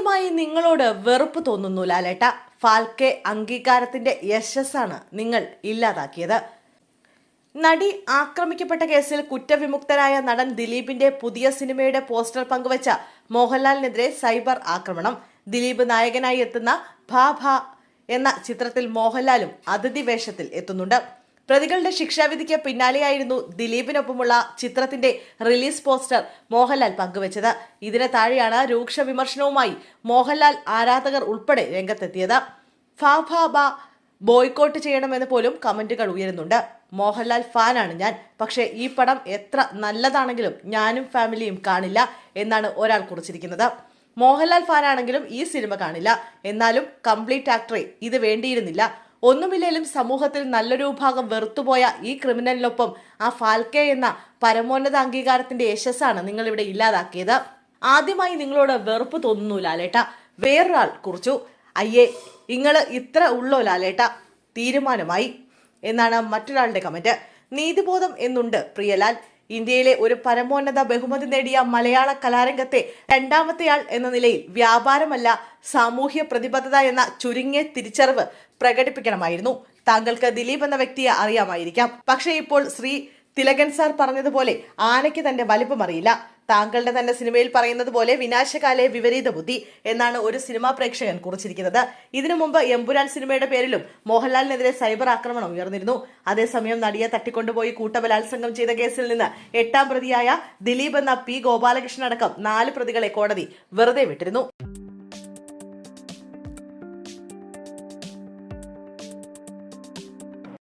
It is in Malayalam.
ആദ്യമായി നിങ്ങളോട് വെറുപ്പ് തോന്നുന്നു ലാലേട്ട. ഫാൽക്കെ അംഗീകാരത്തിന്റെ യശസ്സാണ് നിങ്ങൾ ഇല്ലാതാക്കിയത്. നടി ആക്രമിക്കപ്പെട്ട കേസിൽ കുറ്റവിമുക്തനായ നടൻ ദിലീപിന്റെ പുതിയ സിനിമയുടെ പോസ്റ്റർ പങ്കുവച്ച മോഹൻലാലിനെതിരെ സൈബർ ആക്രമണം. ദിലീപ് നായകനായി എത്തുന്ന ഭാ എന്ന ചിത്രത്തിൽ മോഹൻലാലും അതിഥി വേഷത്തിൽ എത്തുന്നുണ്ട്. പ്രതികളുടെ ശിക്ഷാവിധിക്ക് പിന്നാലെയായിരുന്നു ദിലീപിനൊപ്പമുള്ള ചിത്രത്തിന്റെ റിലീസ് പോസ്റ്റർ മോഹൻലാൽ പങ്കുവച്ചത്. ഇതിന് താഴെയാണ് രൂക്ഷ വിമർശനവുമായി മോഹൻലാൽ ആരാധകർ ഉൾപ്പെടെ രംഗത്തെത്തിയത്. ഫാഫാബ ബോയ്ക്കോട്ട് ചെയ്യണമെന്ന് പോലും കമന്റുകൾ ഉയരുന്നുണ്ട്. മോഹൻലാൽ ഫാനാണ് ഞാൻ. പക്ഷേ ഈ പടം എത്ര നല്ലതാണെങ്കിലും ഞാനും ഫാമിലിയും കാണില്ല എന്നാണ് ഒരാൾ കുറിച്ചിരിക്കുന്നത്. മോഹൻലാൽ ഫാനാണെങ്കിലും ഈ സിനിമ കാണില്ല. എന്നാലും കംപ്ലീറ്റ് ആക്ടറെ ഇത് വേണ്ടിയിരുന്നില്ല. ഒന്നുമില്ലേലും സമൂഹത്തിൽ നല്ലൊരു വിഭാഗം വെറുത്തുപോയ ഈ ക്രിമിനലിനൊപ്പം ആ ഫാൽക്കെ എന്ന പരമോന്നത അംഗീകാരത്തിന്റെ യശസ്സാണ് നിങ്ങൾ ഇവിടെ ഇല്ലാതാക്കിയത്. ആദ്യമായി നിങ്ങളോട് വെറുപ്പ് തോന്നുന്നു ലാലേട്ട. വേറൊരാൾ കുറിച്ചു. അയ്യേ നിങ്ങൾ ഇത്ര ഉള്ളോ ലാലേട്ട? തീരുമാനമായി. എന്നാണ് മറ്റൊരാളുടെ കമന്റ്. നീതിബോധം എന്നുണ്ട് പ്രിയലാൽ. ഇന്ത്യയിലെ ഒരു പരമോന്നത ബഹുമതി നേടിയ മലയാള കലാരംഗത്തെ രണ്ടാമത്തെയാൾ എന്ന നിലയിൽ വ്യാപാരമല്ല സാമൂഹ്യ പ്രതിബദ്ധത എന്ന ചുരുങ്ങിയ തിരിച്ചറിവ് പ്രകടിപ്പിക്കണമായിരുന്നു. താങ്കൾക്ക് ദിലീപ് എന്ന വ്യക്തിയെ അറിയാമായിരിക്കാം. പക്ഷേ ഇപ്പോൾ ശ്രീ തിലകൻ സാർ പറഞ്ഞതുപോലെ ആനയ്ക്ക് തന്റെ വലിപ്പം അറിയില്ല. താങ്കളുടെ തന്നെ സിനിമയിൽ പറയുന്നത് പോലെ വിനാശകാലെ വിപരീത ബുദ്ധി എന്നാണ് ഒരു സിനിമാ പ്രേക്ഷകൻ കുറിച്ചിരിക്കുന്നത്. ഇതിനു മുമ്പ് എമ്പുരാൻ സിനിമയുടെ പേരിലും മോഹൻലാലിനെതിരെ സൈബർ ആക്രമണം ഉയർന്നിരുന്നു. അതേസമയം നടിയെ തട്ടിക്കൊണ്ടുപോയി കൂട്ടബലാത്സംഗം ചെയ്ത കേസിൽ നിന്ന് എട്ടാം പ്രതിയായ ദിലീപ് എന്ന പി ഗോപാലകൃഷ്ണൻ അടക്കം നാല് പ്രതികളെ കോടതി വെറുതെ വിട്ടിരുന്നു.